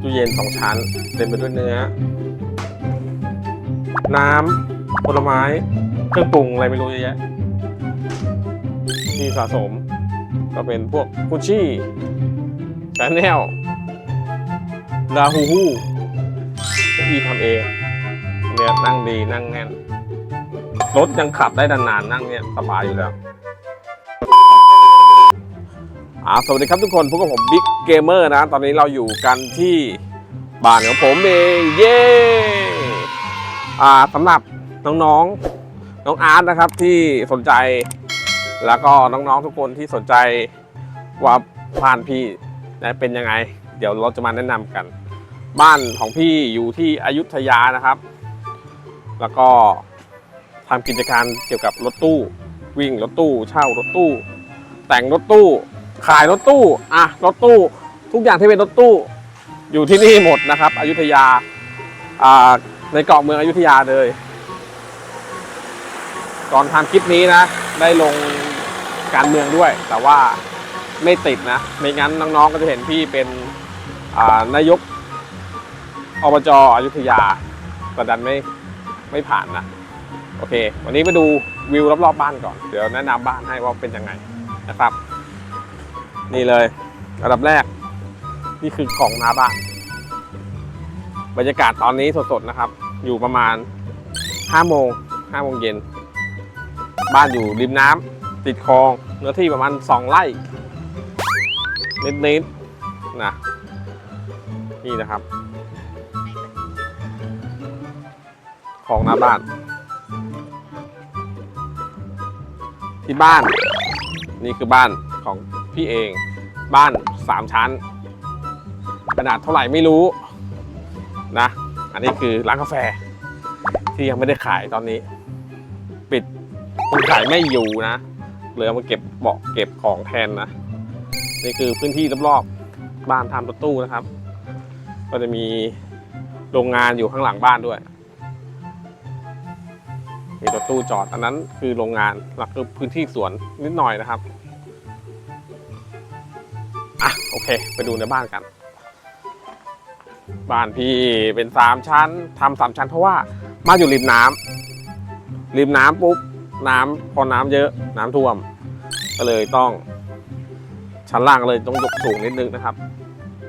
ตู้เย็นสองชั้นเต็มไปด้วยเนื้อ น้ำผลไม้ เครื่องปรุงอะไรไม่รู้เยอะแยะที่สะสม ก็เป็นพวกกุชชี่ชาแนลลาฮูฮูที่ทำเองเนี่ยนั่งดีนั่งแน่นรถยังขับได้นานๆนั่งเนี่ยสบายอยู่แล้ว อ่าสวัสดีครับทุกคนพบกับผมบิ๊กเกมเมอร์นะ ตอนนี้เราอยู่กันที่บ้านของผมเองเย้อ่าสำหรับน้องๆน้องอาร์ตนะครับที่สนใจ แล้วก็น้องๆทุกคนที่สนใจว่าบ้านพี่นะเป็นยังไง เดี๋ยวเราจะมาแนะนำกัน บ้านของพี่อยู่ที่อยุธยานะครับ แล้วก็ทำกิจการเกี่ยวกับรถตู้ วิ่งรถตู้ เช่ารถตู้ แต่งรถตู้ ขายรถตู้อะรถตู้ ทุกอย่างที่เป็นรถตู้ อยู่ที่นี่หมดนะครับ อยุธยาอ่าในเกาะเมืองอยุธยาเลย ก่อนทำคลิปนี้นะ ได้ลงการเมืองด้วย แต่ว่าไม่ติดนะไม่งั้นน้องๆก็จะเห็นพี่เป็นอ่านายกอบจอยุธยาแต่ดันไม่ไม่ผ่านนะ โอเค วันนี้ไปดูวิวรอบๆบ้านก่อน เดี๋ยวแนะนำบ้านให้ว่าเป็นยังไงนะครับ นี่เลย อันดับแรก นี่คือของหน้าบ้านบรรยากาศตอนนี้สดๆนะครับ อยู่ประมาณ5โมง5โมงเย็น บ้านอยู่ริมน้ำติดคลองเนื้อที่ประมาณ 2 ไร่นิดๆนะนี่นะครับ ของหน้าบ้าน ที่บ้าน นี่คือบ้านของ พี่เอง บ้านสามชั้นขนาดเท่าไหร่ไม่รู้นะ อันนี้คือร้านกาแฟ ที่ยังไม่ได้ขายตอนนี้ ปิดคนขายไม่อยู่นะเหลือามาเก็บเบาะเก็บของแทนนะนี่คือพื้นที่รอบๆบ้านทำรถตู้นะครับ ก็จะมีโรงงานอยู่ข้างหลังบ้านด้วย มีรถตู้จอด อันนั้นคือโรงงานหลักคือพื้นที่สวนนิดหน่อยนะครับ โอเค ไปดูในบ้านกัน บ้านพี่เป็นสามชั้นทำสามชั้นเพราะว่าบ้านอยู่ริมน้ำริมน้ำปุ๊บน้ำพอน้ำเยอะน้ำท่วม ก็เลยต้อง ชั้นล่างเลยต้องยกสูงนิดนึงนะครับ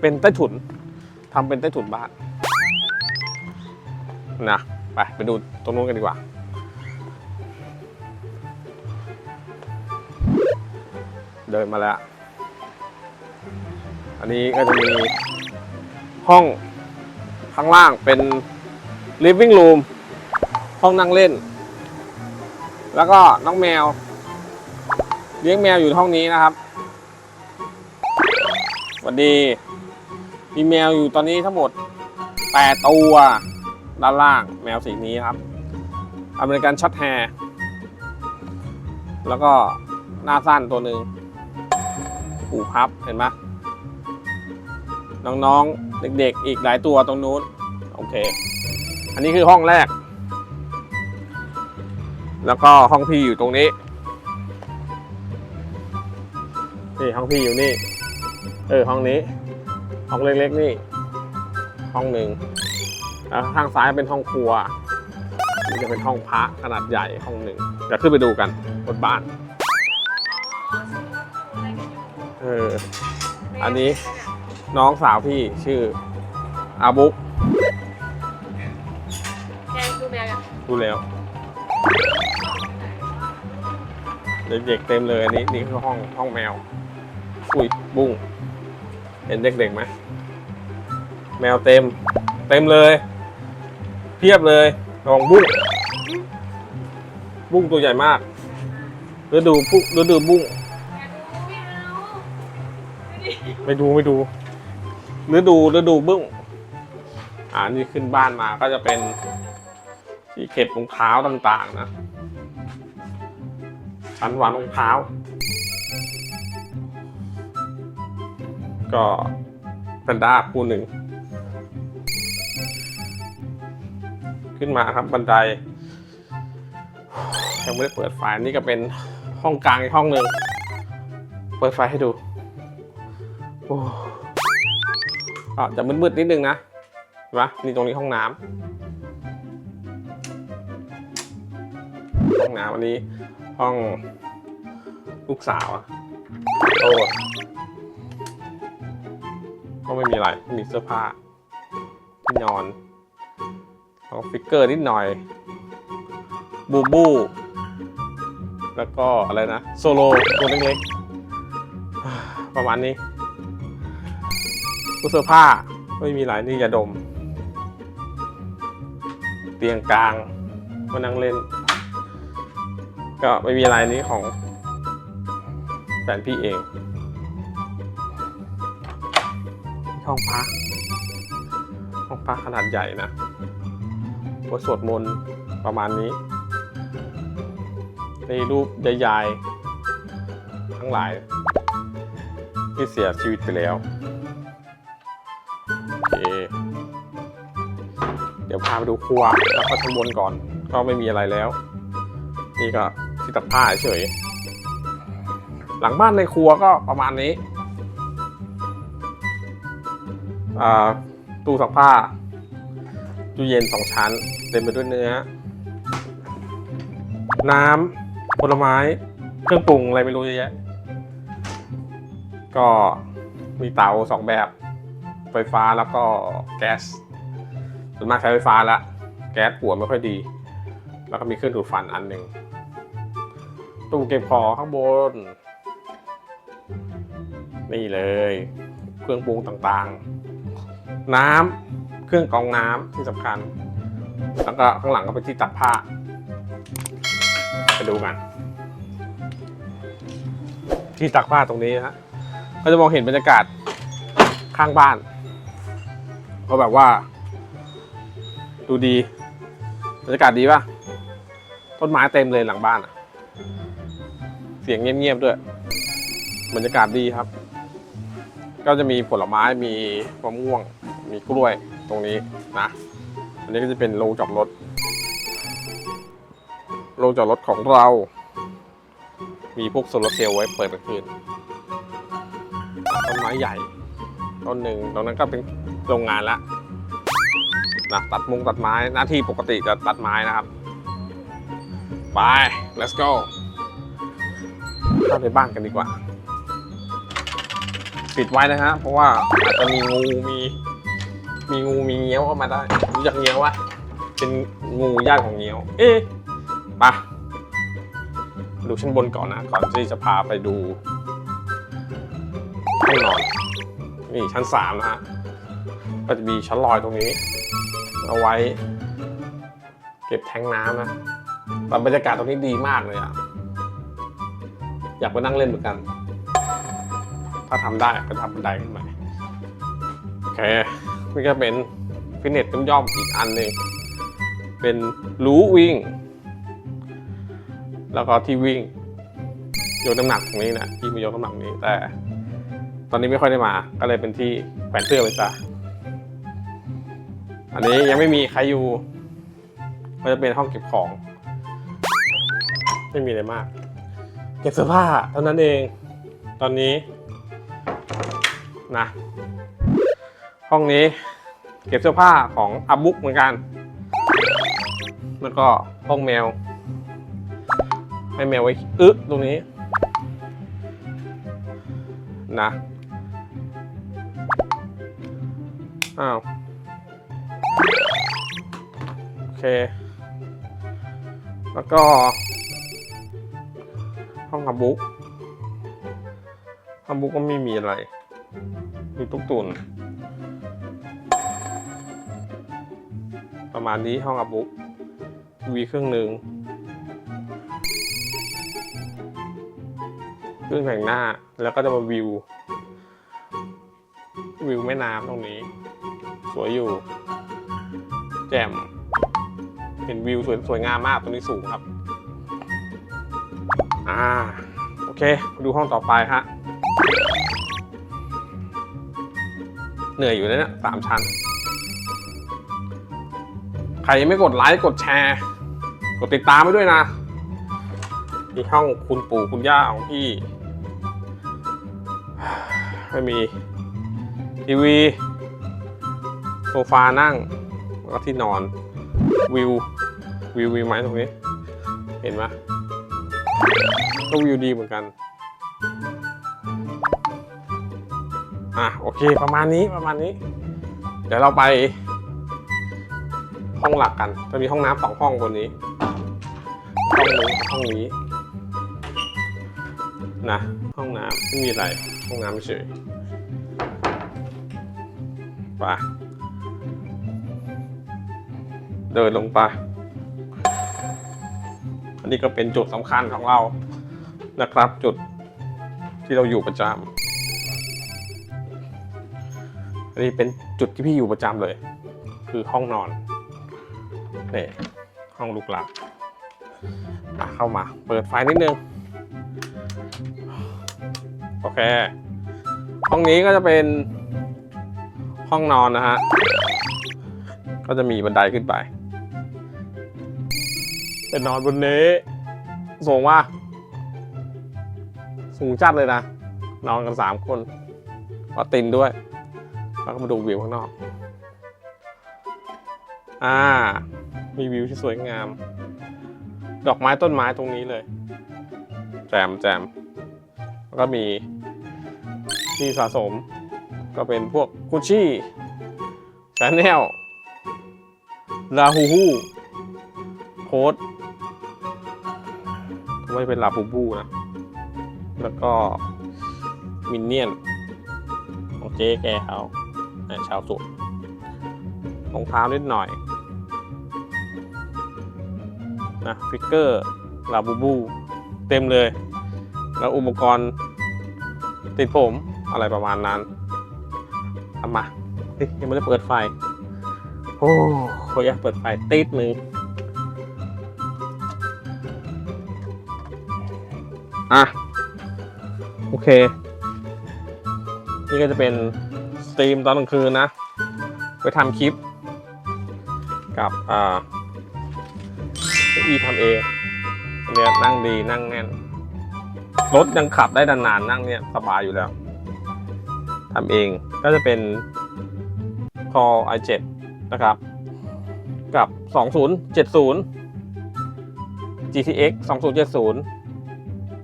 เป็นใต้ถุนทำเป็นใต้ถุนบ้านนะไปไปดูตรงนู้นกันดีกว่าเดินมาแล้ว อันนี้ก็จะมีห้องข้างล่างเป็น living room ห้องนั่งเล่น แล้วก็น้องแมว เลี้ยงแมวอยู่ห้องนี้นะครับสวัสดี มีแมวอยู่ตอนนี้ทั้งหมด8ตัวด้านล่างแมวสีนี้ครับอเมริกันช็อตแฮร์แล้วก็หน้าสั้นตัวหนึ่งหูพับเห็นไหม น้องๆ เด็กๆ อีกหลายตัวตรงนู้น โอเค อันนี้คือห้องแรก แล้วก็ห้องพี่อยู่ตรงนี้ นี่ห้องพี่อยู่นี่ เออห้องนี้ ห้องเล็กๆนี่ ห้องหนึ่งแล้วข้างซ้ายเป็นห้องครัวนี่จะเป็นห้องพระขนาดใหญ่ห้องหนึ่งเดี๋ยวขึ้นไปดูกันบนบ้านเอออันนี้ น้องสาวพี่ชื่ออาบุ๊กแกงดูแมวกันดูแล้ว เด็กๆเต็มเลยอันนี้นี่คือห้องห้องแมวอุ้ยบุ้งเห็นเด็กๆไหมแมวเต็ม เต็มเลย เพียบเลยลองบุ้งบุ้งตัวใหญ่มากฤดูปุ๊ฤดูบุ้งไม่ดูไม่ดู ฤดูฤดูบึ้งอ่านี่ขึ้นบ้านมาก็จะเป็นที่เก็บรองเท้าต่างๆนะชั้นวางรองเท้า ก็แพนด้าคู่หนึ่ง ขึ้นมาครับบันไดยังไม่ได้เปิดไฟนี่ก็เป็นห้องกลางอีกห้องหนึ่ง เปิดไฟให้ดู โอ้ ก็จะมืดๆนิดนึงนะเห็นปะนี่ตรงนี้ห้องน้ำห้องน้ำอันนี้ห้องลูกสาวอะโอ้ก็ไม่มีอะไร มีเสื้อผ้าที่นอนแล้วฟิกเกอร์นิดหน่อย บูบู แล้วก็อะไรนะ โซโลตัวเล็กๆ ประมาณนี้ ตู้เสื้อผ้าไม่มีหลายนี่ยาดม เตียงกลางมานั่งเล่น ก็ไม่มีอะไรนี้ของแฟนพี่เอง ห้องพักห้องพักขนาดใหญ่นะไว้สวดมนต์ประมาณนี้ ในรูปยายๆทั้งหลายที่เสียชีวิตไปแล้ว พาไปดูครัวแล้วก็ชั้นบนก่อน ก็ไม่มีอะไรแล้ว นี่ก็ที่ตักผ้าเฉย หลังบ้านในครัวก็ประมาณนี้ตู้ซักผ้าตู้เย็นสองชั้นเต็มไปด้วยเนื้อ น้ำผลไม้ เครื่องปรุงอะไรไม่รู้เยอะแยะ ก็มีเตาสองแบบ ไฟฟ้าแล้วก็แก๊ส ส่วนมากใช้ไฟฟ้าละ แก๊สหัวไม่ค่อยดี แล้วก็มีเครื่องดูดฟันอันหนึ่งตู้เก็บของข้างบน นี่เลย เครื่องปรุงต่างๆ น้ำเครื่องกรองน้ำที่สำคัญ แล้วก็ข้างหลังก็เป็นที่ตักผ้า ไปดูกัน ที่ตักผ้าตรงนี้ฮะก็จะมองเห็นบรรยากาศข้างบ้าน ก็แบบว่า ดูดีบรรยากาศดีป่ะ ต้นไม้เต็มเลยหลังบ้านอะเสียงเงียบๆด้วย บรรยากาศดีครับ ก็จะมีผลไม้มีมะม่วง มีกล้วยตรงนี้นะอันนี้ก็จะเป็นโรงจอดรถโรงจอดรถของเรา มีพวกโซลาร์เซลล์ไว้เปิดกลางคืนต้นไม้ใหญ่ ต้นหนึ่งตรงนั้นก็เป็นโรงงานละ นะตัดมุงตัดไม้หน้าที่ปกติจะตัดไม้นะครับ ไป let's go เข้าในบ้านกันดีกว่า ปิดไว้นะฮะเพราะว่าอาจจะมีงูมี มีงูมีเงี้ยวเข้ามาได้รู้จักเงี้ยววะเป็นงูญาติของเงี้ยว เอ๊ะไปดูชั้นบนก่อนนะก่อนที่จะพาไปดูห้องนอนนี่ชั้นสามนะฮะก็จะมีชั้นลอยตรงนี้ เอาไว้ เก็บแทงน้ำนะแต่บรรยากาศตรงนี้ดีมากเลยอะอยากไปนั่งเล่นเหมือนกัน ถ้าทำได้ก็ทำบันไดขึ้นมาโอเคนี่ก็เป็นฟิตเนสย่อมอีกอันหนึ่งเป็นรูวิ่ง แล้วก็ที่วิ่งยกน้ำหนักตรงนี้นะที่มายกน้ำหนักนี้แต่ ตอนนี้ไม่ค่อยได้มา ก็เลยเป็นที่แขวนเสื้อไปซะ อันนี้ยังไม่มีใครอยู่ก็จะเป็นห้องเก็บของ ไม่มีอะไรมาก เก็บเสื้อผ้าเท่านั้นเอง ตอนนี้นะ ห้องนี้เก็บเสื้อผ้าของอับบุกเหมือนกัน แล้วก็ห้องแมว ให้แมวไว้อึตรงนี้นะ อ้าว แล้วก็ ห้องฮับบุ๊กฮับบุ๊กก็ไม่มีอะไร มีตุ๊กตุน ประมาณนี้ห้องอับบุ๊กทีวีเครื่องหนึ่งเครื่องแต่งหน้าแล้วก็จะมาวิว วิวแม่น้ำตรงนี้ สวยอยู่ แจ่ม เห็นวิวสวยสวยงามมากตรงนี้สูงครับ อ่า โอเคมาดูห้องต่อไปฮะ เหนื่อยอยู่แล้วเนี่ยสามชั้น ใครยังไม่กดไลค์กดแชร์ กดติดตามไว้ด้วยนะนี่ห้องคุณปู่คุณย่าของพี่ ไม่มีทีวีโซฟานั่ง แล้วก็ที่นอนวิว วิววิวไหมตรงนี้ เห็นไหมก็วิวดีเหมือนกัน อะ โอเค ประมาณนี้ประมาณนี้ เดี๋ยวเราไป ห้องหลักกัน จะมีห้องน้ำสองห้องบนนี้ ห้องนี้ห้องนี้นะห้องน้ำไม่มีอะไร ห้องน้ำเฉยไปเดินลงไป อันนี้ก็เป็นจุดสำคัญของเรานะครับ จุดที่เราอยู่ประจำอันนี้เป็นจุดที่พี่อยู่ประจำเลย คือห้องนอนนี่ห้องลูกหลักเข้ามา เปิดไฟนิดนึง โอเค ห้องนี้ก็จะเป็นห้องนอนนะฮะ ก็จะมีบันไดขึ้นไป เป็นนอนบนนี้ สูงว่าสูงจัดเลยนะ นอนกันสามคนปาตินด้วย แล้วก็มาดูวิวข้างนอก อ่า มีวิวที่สวยงาม ดอกไม้ต้นไม้ตรงนี้เลย แจมแจมแล้วก็มีที่สะสม ก็เป็นพวกกุชชี่แชาแนลลาฮูฮูโค้ด ไม่เป็นลาบูบูนะ แล้วก็มินเนี่ยนของเจ๊แกเขาอ่าชาวสวนรองเท้านิดหน่อยนะฟิกเกอร์ลาบูบู เต็มเลย แล้วอุปกรณ์ติดผมอะไรประมาณนั้นทำมายังไม่ได้เปิดไฟ โอ้ขออยากเปิดไฟติดหนึ่ง อะ โอเค นี่ก็จะเป็นสตรีมตอนกลางคืนนะ ไปทำคลิป กับ อ่าอีทำเองนเนี้ยนั่งดีนั่งแน่น รถยังขับได้นานๆนั่งเนี่ยสบายอยู่แล้วทำเองก็จะเป็น Core i7 นะครับ กับ 2070 GTX 2070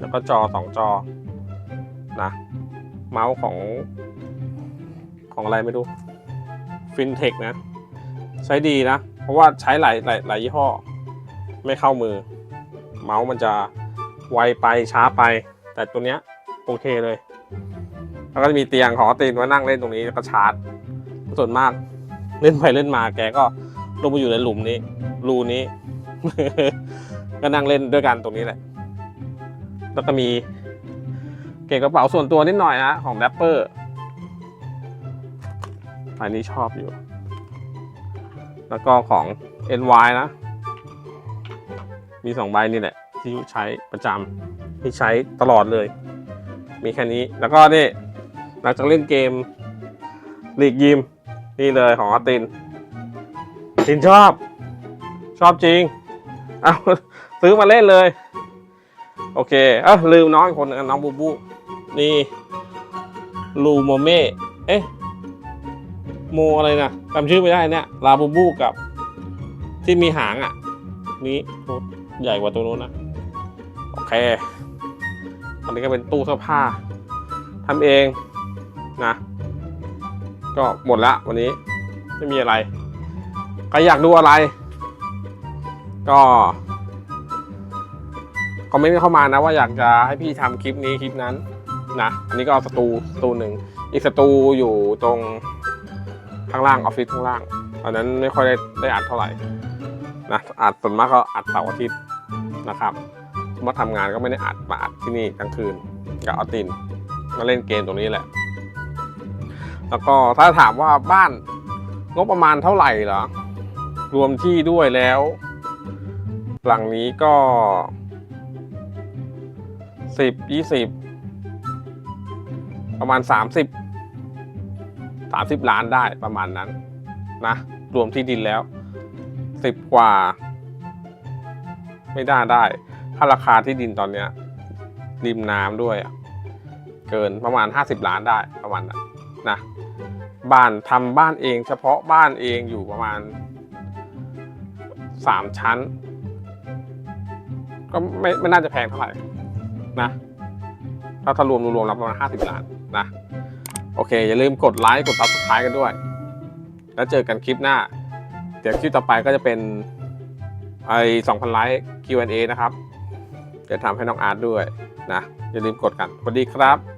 แล้วก็จอ2จอนะเมาส์ของ ของอะไรไม่รู้ฟินเทคนะ ใช้ดีนะ เพราะว่าใช้หลายหลายหลายยี่ห้อ ไม่เข้ามือ เมาส์มันจะไวไปช้าไป แต่ตัวเนี้ยโอเคเลย แล้วก็จะมีเตียงของตีนไว้นั่งเล่นตรงนี้แล้วก็ชาร์จ ส่วนมากเล่นไปเล่นมาแกก็ลงมาอยู่ในหลุมนี้ รูนี้ ก็นั่งเล่นด้วยกันตรงนี้แหละ แล้วก็มีเก็บกระเป๋าส่วนตัวนิดหน่อยนะของแรปเปอร์อันนี้ชอบอยู่ แล้วก็ของ NY นะ มีสองใบนี่แหละ ที่ใช้ประจำที่ใช้ตลอดเลย มีแค่นี้แล้วก็นี่หลังจากเล่นเกมลีกยิม นี่เลยของอาตินตินชอบ ชอบจริง เอาซื้อมาเล่นเลย โอเคเออลืมน้องอีกคนนึงน้องบูบู นี่ลูโมเม่เอ๊ะโมอะไรนะจำชื่อไม่ได้เนี่ยลาบูบูกับ ที่มีหางอะ นี้ใหญ่กว่าตัวนู้นนะโอเคอันนี้ก็เป็นตู้เสื้อผ้าทำเองนะ ก็หมดละวันนี้ไม่มีอะไรใครอยากดูอะไร ก็ คอมเมนต์เข้ามานะว่าอยากจะให้พี่ทำคลิปนี้คลิปนั้นนะอันนี้ก็สตูสตูหนึ่งอีกสตูอยู่ตรงข้างล่างออฟฟิศข้างล่างอันนั้นไม่ค่อยได้ได้อัดเท่าไหร่นะอัดส่วนมากก็อัดเสาร์อาทิตย์นะครับมาทำงานก็ไม่ได้อัดมาอัดที่นี่กลางคืนกับออตินมาเล่นเกมตรงนี้แหละ แล้วก็ถ้าถามว่าบ้านงบประมาณเท่าไหร่เหรอรวมที่ด้วยแล้ว หลังนี้ก็ สิบยี่สิบประมาณสามสิบสามสิบล้านได้ประมาณนั้นนะ รวมที่ดินแล้วสิบกว่า ไม่ได้ได้ ถ้าราคาที่ดินตอนเนี้ย ริมน้ำด้วยเกินประมาณห้าสิบล้านได้ประมาณนั้นนะบ้านทำบ้านเองเฉพาะบ้านเองอยู่ประมาณสามชั้น ก็ไม่ไม่น่าจะแพงเท่าไหร่ นะ ถ้าถ้ารวมรวมๆแล้วประมาณห้าสิบล้านนะ โอเค อย่าลืมกดไลค์กดซับสไครต์กันด้วย แล้วเจอกันคลิปหน้า เดี๋ยวคลิปต่อไปก็จะเป็นไอสองพันไลค์ Q&A นะครับ เดี๋ยวทำให้น้องอาร์ตด้วยนะ อย่าลืมกดกันสวัสดีครับ